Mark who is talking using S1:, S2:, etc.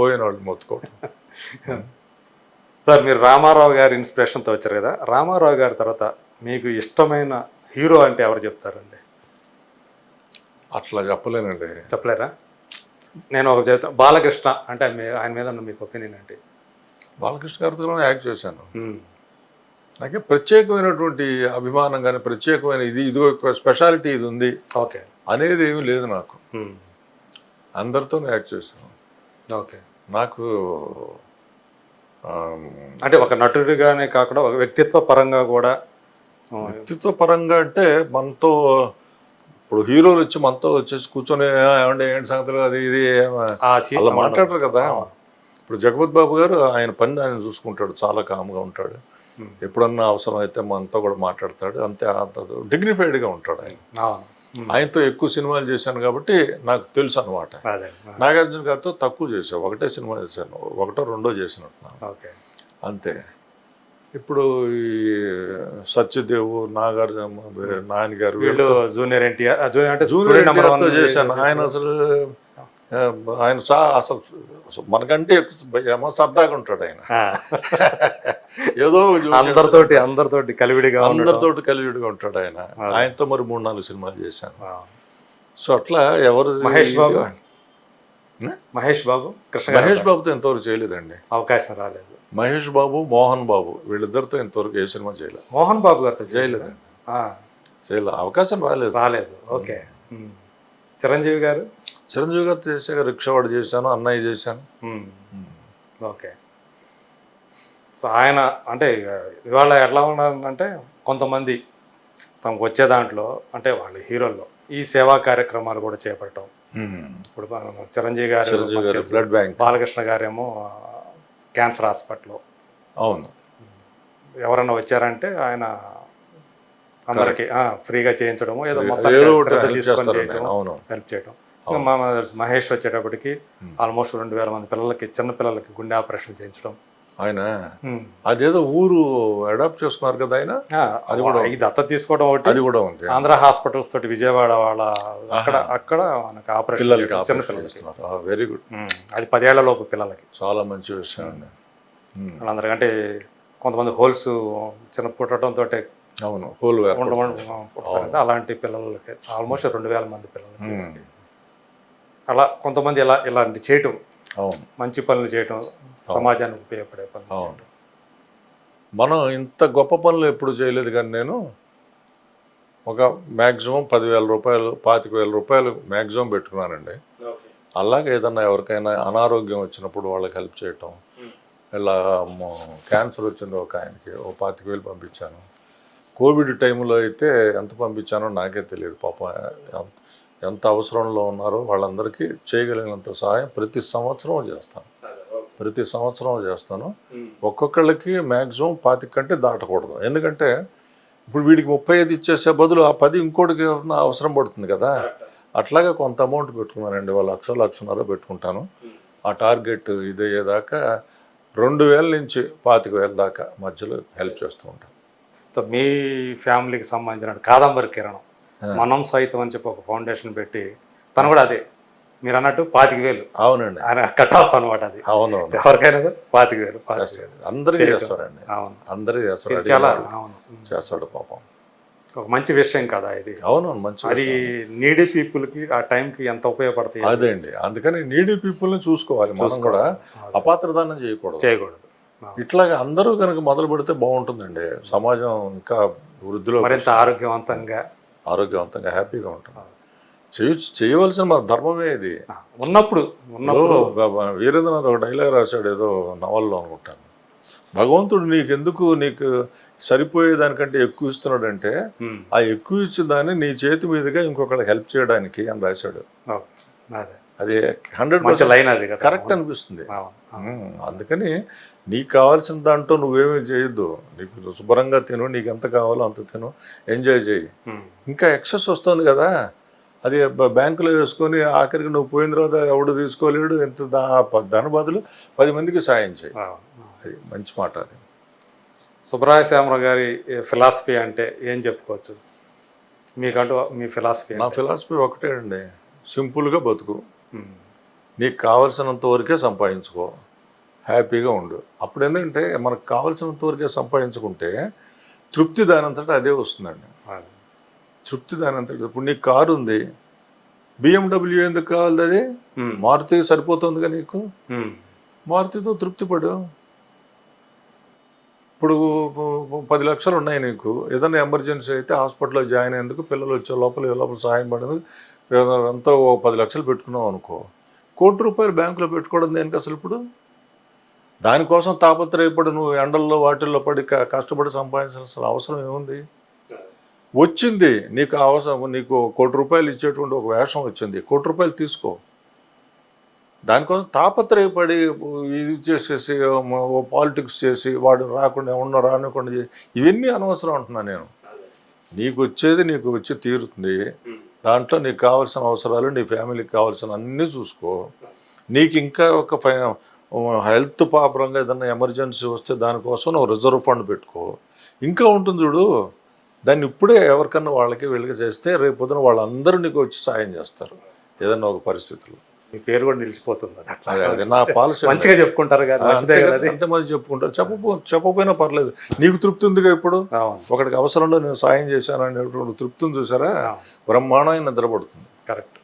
S1: పోయిన వాళ్ళు మొత్తుకోవడం
S2: సార్ మీరు రామారావు గారి ఇన్స్పిరేషన్తో వచ్చారు కదా. రామారావు గారి తర్వాత మీకు ఇష్టమైన హీరో అంటే ఎవరు చెప్తారండి?
S1: అట్లా చెప్పలేనండి.
S2: చెప్పలేరా? నేను ఒక చెప్తా బాలకృష్ణ అంటే ఆయన మీద ఉన్న మీకు ఒపీనియన్ ఏంటి?
S1: బాలకృష్ణ గారితో కూడా యాక్ట్ చేశాను. నాకే ప్రత్యేకమైనటువంటి అభిమానం కానీ ప్రత్యేకమైన ఇది ఇది ఒక స్పెషాలిటీ ఇది ఉంది
S2: ఓకే.
S1: అనేది ఏమీ లేదు నాకు. అందరితో యాక్ట్ చేశాను.
S2: ఓకే.
S1: నాకు
S2: అంటే ఒక నటుడిగానే కాకుండా ఒక వ్యక్తిత్వ పరంగా కూడా
S1: వ్యక్తిత్వ పరంగా అంటే మనతో ఇప్పుడు హీరోలు వచ్చి మనతో వచ్చేసి కూర్చొని "ఆ, ఏమండి ఏంటి సంగతులు? అది ఇది అలా మాట్లాడరు కదా. ఇప్పుడు జగపత్ బాబు గారు ఆయన పని ఆయన చూసుకుంటాడు చాలా కామ్గా ఉంటాడు. ఎప్పుడన్నా అవసరం అయితే మనతో కూడా మాట్లాడతాడు అంతే అంత డిగ్నిఫైడ్గా ఉంటాడు ఆయన. ఆయనతో ఎక్కువ సినిమాలు చేశాను కాబట్టి నాకు తెలుసు అనమాట నాగార్జున గారితో తక్కువ చేశాను ఒకటే సినిమా చేశాను. ఒకటో రెండో చేసినట్టున్నాను.
S2: ఓకే.
S1: అంతే. ఇప్పుడు ఈ సత్యదేవు నాగార్జున నాయన గారు
S2: వీళ్ళు జూనియర్ ఎన్టీఆర్ జూనియర్ అంటే
S1: జూనియర్ చేశాను. ఆయన అసలు ఆయన చా అసలు మనకంటే ఏమో సరదాగా ఉంటాడు ఆయన. ఏదో
S2: అందరితోటి అందరితోటి కలివిడిగా.
S1: అందరితోటి కలివిడిగా ఉంటాడు ఆయన. ఆయనతో మరి మూడు నాలుగు సినిమాలు చేశాను. సో అట్లా ఎవరు
S2: మహేష్ బాబు? మహేష్ బాబు? కృష్ణ
S1: మహేష్ బాబుతో ఎంతవరకు చేయలేదండి.
S2: అవకాశం రాలేదు.
S1: మహేష్ బాబు మోహన్ బాబు వీళ్ళిద్దరితో ఇంతవరకు ఏ సినిమా చేయలేదు.
S2: మోహన్ బాబు గారితో
S1: చేయలేదండి. చేయలేదు అవకాశం రాలేదు.
S2: రాలేదు. ఓకే. చిరంజీవి గారు?
S1: చిరంజీవి గారితో చేశాక రిక్షావాడు చేశాను అన్నయ్య చేశాను.
S2: ఓకే. సో ఆయన అంటే ఇవాళ ఎట్లా ఉన్నారంటే కొంతమంది తమకు వచ్చే దాంట్లో అంటే వాళ్ళు హీరోల్లో ఈ సేవా కార్యక్రమాలు కూడా చేపట్టడం. ఇప్పుడు చిరంజీవి గారు
S1: గారు బ్లడ్ బ్యాంక్.
S2: బాలకృష్ణ గారేమో క్యాన్సర్ హాస్పిటల్
S1: అవును.
S2: ఎవరన్నా వచ్చారంటే ఆయన అందరికి ఫ్రీగా చేయించడము ఏదో మొత్తం తీసుకొని చేయడం హెల్ప్ చేయడం మా తెలుసు మహేష్ వచ్చేటప్పటికి ఆల్మోస్ట్ రెండు వేల మంది పిల్లలకి చిన్న పిల్లలకి గుండె ఆపరేషన్ చేయించడం.
S1: ఆయన. అదేదో ఊరు అడాప్ట్ చేసుకున్నారు కదా ఆయన?
S2: ఆ, ఇది దత్త తీసుకోవడం ఒకటి.
S1: అది కూడా ఉంది.
S2: ఆంధ్ర హాస్పిటల్స్ తోటి విజయవాడ వాళ్ళ అక్కడ అక్కడ మనకు ఆపరేషన్ చిన్న
S1: చేస్తున్నారు. Very good.
S2: అది పదేళ్ళ లోపు పిల్లలకి.
S1: చాలా మంచి విషయం అండి. ఉమ్,
S2: వాళ్ళందరికీ అంటే కొంతమంది హోల్స్ చిన్న పుట్టడం తోటే
S1: అవును హోల్
S2: అలాంటి పిల్లలకి. ఆల్మోస్ట్ రెండు వేల మంది పిల్లలకి. అలా కొంతమంది ఇలా ఇలాంటి చేయటం
S1: అవును.
S2: మంచి పనులు చేయటం సమాజానికి ఉపయోగపడే పనులు
S1: అవును. మనం ఇంత గొప్ప పనులు ఎప్పుడు చేయలేదు కానీ నేను ఒక మ్యాక్సిమం పదివేల రూపాయలు పాతిక వేల రూపాయలు మ్యాక్సిమం పెట్టుకున్నానండి. అలాగే ఏదన్నా ఎవరికైనా అనారోగ్యం వచ్చినప్పుడు వాళ్ళకి హెల్ప్ చేయటం. ఇలా క్యాన్సర్ వచ్చింది ఒక ఆయనకి ఓ పాతిక వేలు పంపించాను. కోవిడ్ టైంలో అయితే ఎంత పంపించానో నాకే తెలియదు పాపం. ఎంత అవసరంలో ఉన్నారో వాళ్ళందరికీ చేయగలిగినంత సహాయం ప్రతి సంవత్సరం చేస్తాను. ప్రతి సంవత్సరం చేస్తాను. ఒక్కొక్కళ్ళకి మ్యాక్సిమం పాతిక కంటే దాటకూడదు. ఎందుకంటే ఇప్పుడు వీడికి ముప్పై ఐదు ఇచ్చేసే బదులు ఆ పది ఇంకోటికి అవసరం పడుతుంది కదా. అట్లాగే కొంత అమౌంట్ పెట్టుకున్నానండి వాళ్ళ లక్ష లక్షన్నర పెట్టుకుంటాను. ఆ టార్గెట్ ఇదయ్యేదాకా రెండు వేల నుంచి పాతిక వేల దాకా మధ్యలో హెల్ప్ చేస్తూ ఉంటాను.
S2: మీ ఫ్యామిలీకి సంబంధించిన కాదంబరి కిరణం. మనం సైతం అని చెప్పి ఒక ఫౌండేషన్ పెట్టి తను కూడా అదే. మీరు అన్నట్టు పాతిక వేలు.
S1: అవునండి.
S2: ఆయన కట్ ఆఫ్ అనమాట అది.
S1: అవునవును.
S2: ఎవరికైనా సరే పాతిక వేలు
S1: అందరూ చేస్తారండి.
S2: అవును.
S1: అందరూ చేస్తారు.
S2: చాలా అవును.
S1: చేస్తాడు పాపం.
S2: ఒక మంచి విషయం కదా ఇది.
S1: అవునవును మంచి
S2: అది నీడీ పీపుల్కి ఆ టైంకి ఎంత ఉపయోగపడతాయి?
S1: అదే అండి. అందుకని నీడీ పీపుల్ని చూసుకోవాలి. మనం కూడా అపాత్రదానం చేయకూడదు.
S2: చేయకూడదు.
S1: ఇట్లాగా అందరూ కనుక మొదలు పెడితే బాగుంటుందండి. సమాజం ఇంకా వృద్ధిలో
S2: మరింత ఆరోగ్యవంతంగా
S1: ఆరోగ్యవంతంగా హ్యాపీగా ఉంటుంది చేయొచ్చు చేయవలసిన మన ధర్మమే ఇది.
S2: ఉన్నప్పుడు ఉన్నప్పుడు.
S1: వీరేంద్రనాథ్ ఒక డైలాగ్ రాశాడు ఏదో నవల్లో అనుకుంటాను. భగవంతుడు నీకెందుకు నీకు సరిపోయే దానికంటే ఎక్కువ ఇస్తున్నాడంటే ఆ ఎక్కువ ఇచ్చిన దాన్ని నీ చేతి మీదుగా ఇంకొకరికి హెల్ప్ చేయడానికి అని రాశాడు.
S2: అదే.
S1: హండ్రెడ్
S2: మంచి లైన్ అది కదా.
S1: కరెక్ట్ అనిపిస్తుంది. అందుకని నీకు కావాల్సిన దాంట్లో నువ్వేమీ చేయొద్దు. నీకు శుభ్రంగా తిను నీకు ఎంత కావాలో అంత తిను. ఎంజాయ్ చేయి.
S2: ఉమ్,
S1: ఇంకా ఎక్సెస్ వస్తుంది కదా. అది బ్యాంకులో వేసుకొని ఆఖరికి నువ్వు పోయిన తర్వాత ఎవడు తీసుకోలేడు ఎంత దాని బదులు పది మందికి సాయం చేయి. అది మంచి మాట అది.
S2: సుబ్రహ్మణ్య శ్యామరావు గారి ఫిలాసఫీ అంటే ఏం చెప్పుకోవచ్చు? మీకంటూ మీ ఫిలాసఫీ
S1: నా ఫిలాసఫీ ఒకటే అండి. సింపుల్గా బతుకు. నీకు కావలసినంత వరకే సంపాదించుకో. హ్యాపీగా ఉండు. అప్పుడు ఏంటంటే మనకు కావలసినంత వరకే సంపాదించుకుంటే తృప్తి దానంతటా అదే వస్తుందండి. తృప్తి దానంతటా ఇప్పుడు నీకు కారు ఉంది. బిఎండబ్ల్యూ ఎందుకు కావాలి అది. మారుతి సరిపోతుందిగా నీకు. మారుతితో తృప్తి పడు. ఇప్పుడు పది లక్షలు ఉన్నాయి నీకు. ఏదైనా ఎమర్జెన్సీ అయితే హాస్పిటల్లో జాయిన్ అయ్యేందుకు పిల్లలు వచ్చే లోపల లోపల సాయం పడేందుకు ఎంతో ఓ పది లక్షలు పెట్టుకున్నావు అనుకో. కోటి రూపాయలు బ్యాంకులో పెట్టుకోవడం దేనికి అసలు ఇప్పుడు? దానికోసం తాపత్రయపడి నువ్వు ఎండల్లో వాటిల్లో పడి కష్టపడి సంపాదించాల్సిన అవసరం ఏముంది? వచ్చింది నీకు అవసరం నీకు కోటి రూపాయలు ఇచ్చేటువంటి ఒక వేషం వచ్చింది కోటి రూపాయలు తీసుకో. దానికోసం తాపత్రయపడి ఇది చేసేసి పాలిటిక్స్ చేసి వాడు రాకుండా ఉన్న రానికుండా చేసి ఇవన్నీ అనవసరం అంటున్నా నేను. నీకు వచ్చేది నీకు వచ్చి తీరుతుంది. దాంట్లో నీకు కావాల్సిన అవసరాలు నీ ఫ్యామిలీకి కావాల్సిన అన్నీ చూసుకో. నీకు ఇంకా ఒక ఫై హెల్త్ పాపరంగా ఏదైనా ఎమర్జెన్సీ వస్తే దానికోసం నువ్వు రిజర్వ్ ఫండ్ పెట్టుకో. ఇంకా ఉంటుంది చూడు దాన్ని ఇప్పుడే ఎవరికన్నా వాళ్ళకి వీళ్ళకి చేస్తే రేపు పొద్దున వాళ్ళందరూ నీకు వచ్చి సాయం చేస్తారు. ఏదన్నా ఒక పరిస్థితుల్లో
S2: మీ పేరు కూడా నిలిచిపోతుంది అట్లా.
S1: నా పాలసీ
S2: మంచిగా చెప్పుకుంటారు
S1: అంతే మంది చెప్పుకుంటారు. చెప్పపో చెప్పకపోయినా పర్లేదు. నీకు తృప్తి ఉందిగా ఇప్పుడు? ఒకటికి అవసరంలో నేను సాయం చేశాను అనేటువంటి తృప్తిని చూసారా. బ్రహ్మాండమైన నిద్రపడుతుంది
S2: కరెక్ట్.